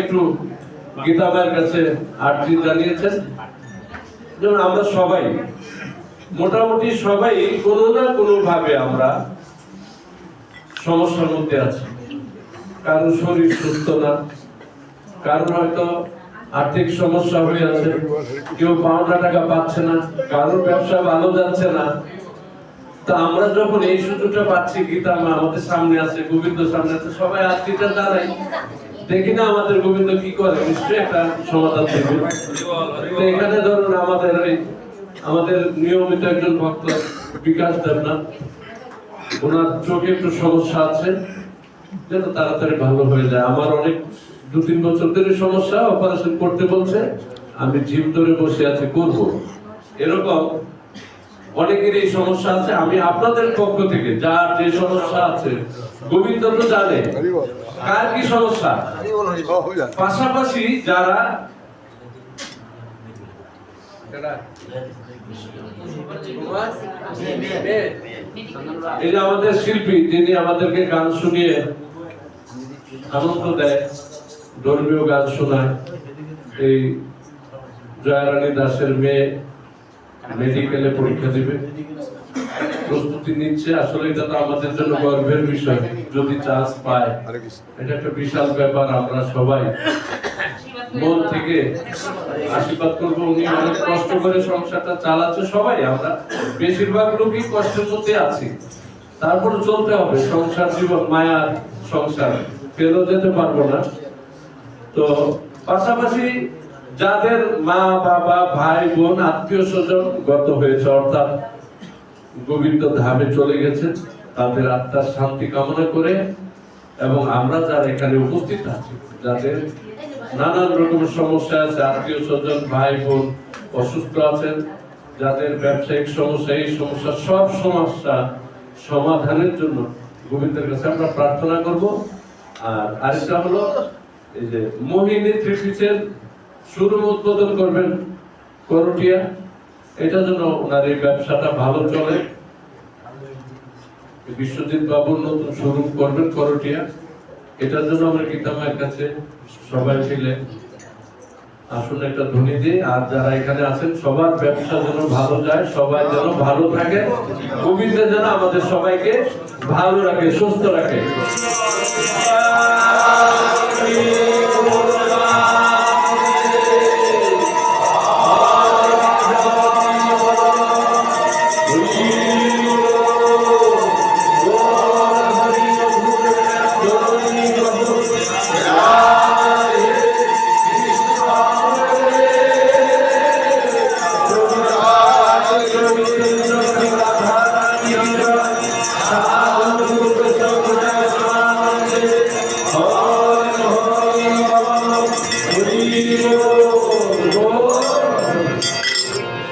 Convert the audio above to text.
একটু কাছে আর্জি জানিয়েছেন। যেমন আমরা সবাই, মোটামুটি সবাই কোনো না কোনো ভাবে আমরা সমস্যার মধ্যে আছি। কারও শরীর সুস্থ না, কারোর হয়তো আর্থিক সমস্যা হয়ে আছে, কেউ পাওনা টাকা পাচ্ছে না, কারোর ব্যবসা ভালো যাচ্ছে না। তা আমরা যখন এই সুযোগটা পাচ্ছি, গীতা আমাদের সামনে আছে, গোবিন্দ সামনে আছে, সবাই আত্মীয়তা জানাই দেখি না আমাদের গোবিন্দ কি করে, নিশ্চয়ই একটা সমাধান দেবে তো এখানে ধরুন আমাদের ওই আমাদের নিয়মিত একজন ভক্ত বিকাশ দেবনাথ, ওনার চোখে একটু সমস্যা আছে, যেন তাড়াতাড়ি ভালো হয়ে যায়। আমার অনেক দু তিন বছর ধরে সমস্যা অপারেশন করতে বলছে, আমি জিম ধরে বসে আছি, করব। এরকম অনেকের এই সমস্যা আছে। আমি আপনাদের পক্ষ থেকে, যার যে সমস্যা আছে, গোবিন্দ তো জানে। কার কি সমস্যা? পাশাপাশি যারা এই যে আমাদের শিল্পী, যিনি আমাদেরকে গান শুনিয়ে আনন্দ দেয়, ধর্মীয় গান শোনায়। এই জয়ারানী দাসের মেয়ে মেডিকেলে পরীক্ষা দিবে। প্রস্তুতি নিচ্ছে, আসলে এটা তো আমাদের জন্য গর্বের বিষয়। যদি চান্স পায়, এটা একটা বিশাল ব্যাপার, আমরা সবাই মন থেকে আশীর্বাদ করব। উনি অনেক কষ্ট করে সংসারটা চালাচ্ছে সবাই, আমরা বেশিরভাগ লোকই কষ্টের মধ্যে আছি। তারপরে চলতে হবে, সংসার জীবন, মায়ার সংসার। ফেলেও যেতে পারব না। তো পাশাপাশি যাদের মা, বাবা, ভাই, বোন, আত্মীয় স্বজন গত হয়েছে, অর্থাৎ গোবিন্দ ধামে চলে গেছে, তাদের আত্মার শান্তি কামনা করে এবং আমরা যারা এখানে উপস্থিত আছি, যাদের নানান রকমের সমস্যা আছে, আত্মীয় স্বজন, ভাই, বোন অসুস্থ আছেন, যাদের ব্যবসায়িক সমস্যা, এই সমস্যা সব সমস্যা সমাধানের জন্য গোবিন্দের কাছে আমরা প্রার্থনা করব। আর আরেকটা হলো, এই যে মোহিনী থ্রি পিসের শুরু উদ্বোধন করবেন করটিয়া। এটা যেন ওনার এই ব্যবসাটা ভালো চলে। বিশ্বজিৎ বাবুর নতুন শোরুম করবেন করটিয়া। এটার জন্য আমরা গীতামায়ের কাছে সবাই মিলে আসুন একটা ধ্বনি দিই। আর যারা এখানে আছেন, সবার ব্যবসা যেন ভালো যায়, সবাই যেন ভালো থাকে। গোবিন্দ যেন আমাদের সবাইকে ভালো রাখে, সুস্থ রাখে।